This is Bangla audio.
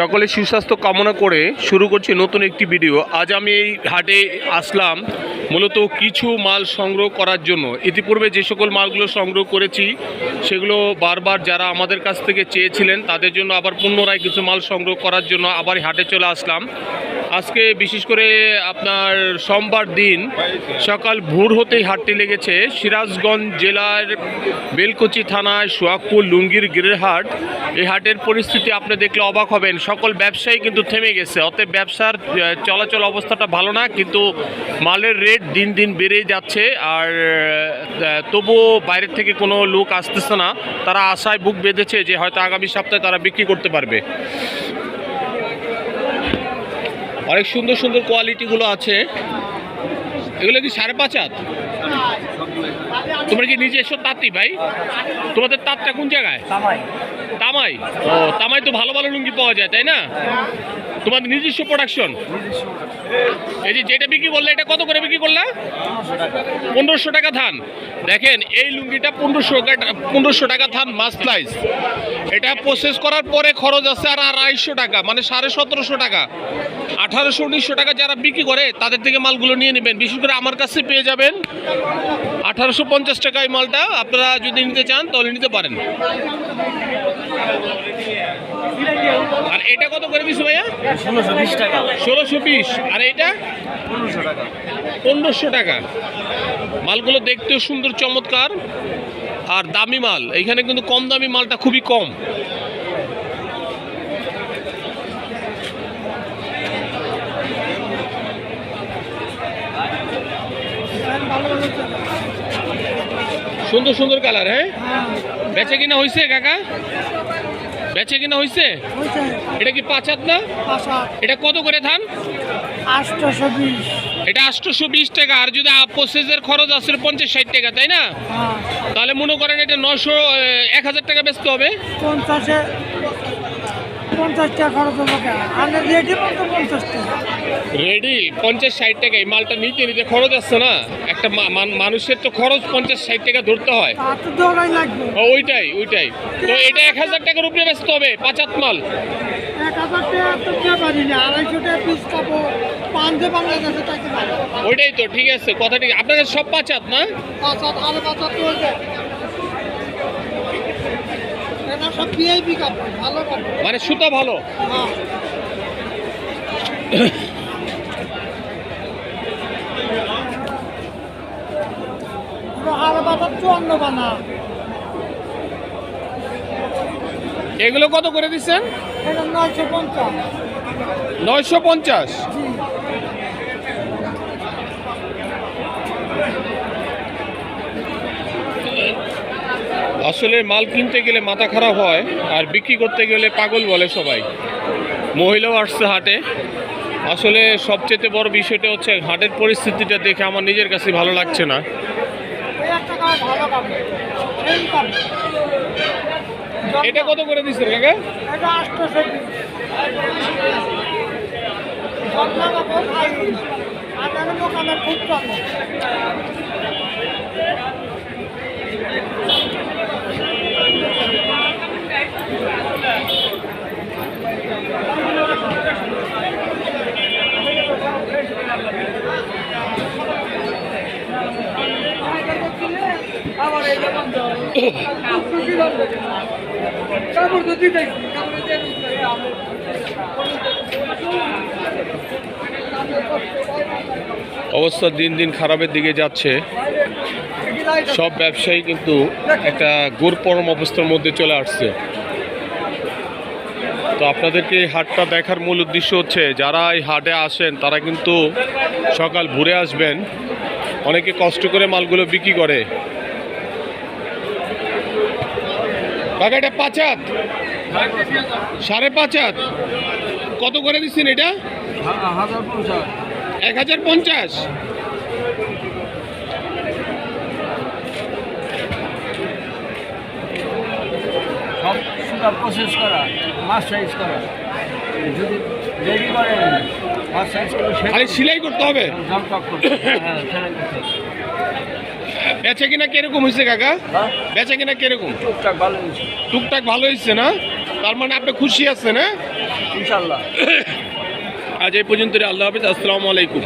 সকলে সুস্বাস্থ্য কামনা করে শুরু করছি নতুন একটি ভিডিও আজ আমি এই হাটে আসলাম মূলত কিছু মাল সংগ্রহ করার জন্য। ইতিপূর্বে যে সকল মালগুলো সংগ্রহ করেছি, সেগুলো বারবার যারা আমাদের কাছ থেকে চেয়েছিলেন, তাদের জন্য আবার পুনরায় কিছু মাল সংগ্রহ করার জন্য আবার হাটে চলে আসলাম। আজকে বিশেষ করে আপনার সোমবার দিন সকাল ভোর হতেই হাটটি লেগেছে। সিরাজগঞ্জ জেলার বেলকুচি থানায় সোয়াকপুর লুঙ্গির গিরেরহাট এই হাটের পরিস্থিতি আপনি দেখলে অবাক হবেন। সকল ব্যবসায়ী কিন্তু থেমে গেছে। অতএব ব্যবসার চলাচল অবস্থাটা ভালো না, কিন্তু মালের রেট দিন দিন বেড়েই যাচ্ছে। আর তবুও বাইরের থেকে কোনো লোক আসতেছে না। তারা আশায় বুক বেঁধেছে যে হয়তো আগামী সপ্তাহে তারা বিক্রি করতে পারবে। অনেক সুন্দর সুন্দর কোয়ালিটিগুলো আছে। এগুলো কি সাড়ে পাঁচ হাত? তোমরা কি নিজস্ব তাঁতি ভাই? তোমাদের তাঁতটা কোন জায়গায়? তামাই। ও তামাই তো ভালো ভালো লুঙ্গি পাওয়া যায় তাই না? তোমাদের নিজস্ব প্রোডাকশন এই যে যেটা বিক্রি করলে এটা কত করে বিক্রি করলে? পনেরোশো টাকা। ধান। দেখেন এই লুঙ্গিটা পনেরোশো পনেরোশো টাকা ধান মাস প্রাইস এটা প্রসেস করার পরে খরচ আছে আর আড়াইশো টাকা মানে সাড়ে সতেরোশো টাকা। আঠারোশো উনিশশো টাকা যারা বিক্রি করে তাদের থেকে মালগুলো নিয়ে নেবেন। বিশেষ করে আমার কাছে পেয়ে যাবেন আঠারোশো পঞ্চাশ টাকা এই মালটা। আপনারা যদি নিতে চান তাহলে নিতে পারেন। আর এটা কত করে দিছো ভাইয়া? ষোলোশো বিশ টাকা। ষোলোশো বিশ আর এইটা? পনেরোশো টাকা। পনেরোশো টাকা। মালগুলো দেখতেও সুন্দর চমৎকার। আর দামি মাল। এইখানে কিন্তু কম দামি মালটা খুবই কম। সুন্দর সুন্দর কালার হ্যাঁ? বেচে কিনা হয়েছে কাকা? বেচে কিনা হয়েছে এটা কি পাঁচ হাত না? এটা কত করে ধান? এটা আটশোশো বিশ টাকা আর যদি প্রসেসের খরচ আছে পঞ্চাশ ষাট টাকা তাই না? হ্যাঁ। তাহলে মনে করেন এটা নশো এক হাজার টাকা বেচতে হবে। পঞ্চাশে পঞ্চাশ টাকা খরচ হব আর রেডি মতো পঞ্চাশ টাকা। রেডি পঞ্চাশ ষাট টাকা এই মালটা নিতে নিতে খরচ আসছে না? একটা মান- মানুষের তো খরচ পঞ্চাশ ষাট টাকা ধরতে হয়। লাগবে। ওইটাই ওইটাই। তো এটা এক হাজার টাকার উপরে বেচতে হবে পাঁচ হাত মাল ওইটাই তো ঠিক আছে কথা ঠিক আপনাদের সব পাঁচাত না? পাঁচ হাত আরও পাঁচ মানে সুতা ভালো? এগুলো কত করে দিচ্ছেন? নয়শো পঞ্চাশ। নয়শো পঞ্চাশ। আসলে মাল কিনতে গেলে মাথা খারাপ হয়, আর বিক্রি করতে গেলে পাগল বলে সবাই। মহিলাও আসছে হাটে। আসলে সবচেয়ে বড় বিষয়টা হচ্ছে, হাটের পরিস্থিতিটা দেখে আমার নিজের কাছে ভালো লাগছে না। এটা কত করে দিচ্ছেন কাকা? অবস্থা দিন দিন খারাপের দিকে যাচ্ছে। সব ব্যবসায়ী কিন্তু একটা গোরপরম অবস্থার মধ্যে চলে আসছে। তো আপনাদেরকে এই হাটটা দেখার মূল উদ্দেশ্য হচ্ছে, যারা এই হাটে আসেন, তারা কিন্তু সকাল ঘুরে আসবেন। অনেকে কষ্ট করে মালগুলো বিক্রি করে। কাকা এটা পাঁচ হাত। সাড়ে পাঁচ হাত। কত করে দিচ্ছেন এটা? এক হাজার পঞ্চাশ। প্রসেস করা মাছ সাইজ করা। যদি রেডি করেন মাছ সাইজ করে সেলাই করতে হবে জল টক করতে হ্যাঁ সেলাই করতে হবে। বেচা কিনা কীরকম হয়েছে কাকা? হ্যাঁ? বেচা কিনা কীরকম? টুকটাক ভালো হয়েছে। টুকটাক ভালো হয়েছে না? তার মানে আপনি খুশি আছেন হ্যাঁ? ইনশাল্লাহ। আজ এই পর্যন্ত আল্লাহ হাফিজ আসসালামু আলাইকুম।